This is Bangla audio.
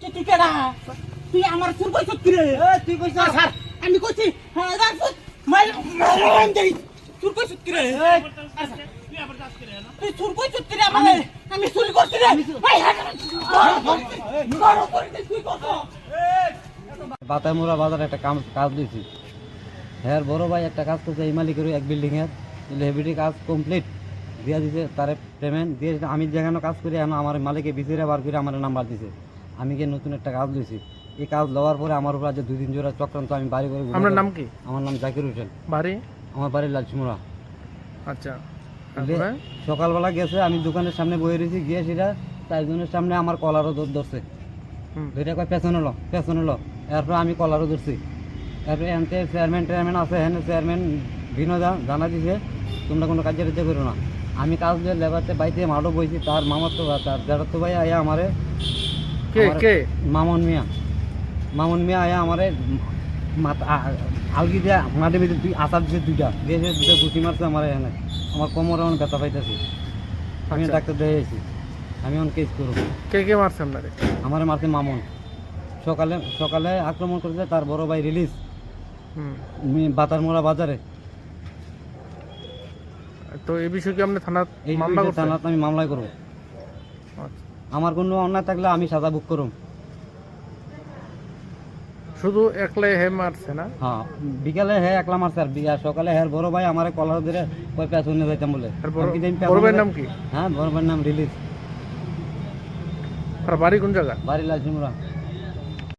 তুই তুই কেডা তুই আমার চুর কইছ কি রে? তুই কইছ? স্যার স্যার আমি কইছি হ্যাঁ রাখছ মাইল মাইল দেই। চুর কইছ কি রে? তুই চুর কইছ কি রে আমার? আমি চুরি করছি রে। ভাই হ্যাঁ তুই কত বাতামুরা বাজার একটা কাম কাজ দিয়েছি। হ্যাঁ বড় ভাই একটা কাজ করছে এই মালিকের এক বিল্ডিং এর। হেভিটি কাজ কমপ্লিট দিয়ে দিছে তারে পেমেন্ট দিয়ে দিছে। আমি যেখানে কাজ করি আমার মালিকে বিচিরে বার করে আমার নাম্বার দিছে। আমি গিয়ে নতুন একটা কাজ দিয়েছি। এই কাজ লওয়ার পরে আমার উপর আজ দুই দিন জোড়া চক্রান্ত আমি বাড়ি করে আপনার নাম কি? আমার নাম জাকির হোসেন। বাড়ি? আমার বাড়ি লালচুমরা আচ্ছা। সকালবেলা গেছে আমি দোকানের সামনে বয়ে রয়েছি গিয়ে সেটা চারজনের সামনে আমার কলারও ধর- ধরছে। দুইটা কয় পেছনে লো পেছনে লো এরপর আমি কলারও ধরছি। এরপরে এনতে চেয়ারম্যান টেয়ারম্যান আছে হ্যাঁ চেয়ারম্যান বিনোদা জানা দিছে তোমরা কোনো কাজে টাজে করো না। আমি কাজ দিয়ে লেবারতে বাইতে মাঠও বইছি তার মামার তো ভাই, তার তো ভাই আয়া আমারে কে কে? মামন মিয়া। মামন মিয়া আয়া আমারে আলগি দিয়া মাটি ভিতরে দুই আচার দিছে দুইটা। দিয়ে দুটো গুটি মারছে আমার এখানে আমার কোমরে অনেক ব্যথা পাইতেছে। আমি আচ্ছা। ডাক্তার দেখাইছি। আমি অন কেস করব। কে কে মারছে আপনারে? আমার মারছে মামুন। সকালে সকালে আক্রমণ করেছে তার বড় ভাই রিলিজ। বাতারমোড়া বাজারে। তো এই বিষয়ে কি আপনি থানা মামলা থানাতে আমি মামলায় করব। আচ্ছা। আমার কোনো অন্যায় থাকলে আমি সাজা ভোগ করুম। শুধু একলাই হে মারছে না? হ্যাঁ বিকালে হে একলা মারছে আর বিয়া সকালে হের বড় ভাই আমারে কলার ধরে কই পেছন নিয়ে যাইতাম বলে। বড় ভাইয়ের নাম কি? হ্যাঁ বড় ভাইয়ের নাম রিলিজ। আর বাড়ি কোন জায়গা? বাড়ি লালচিমুড়া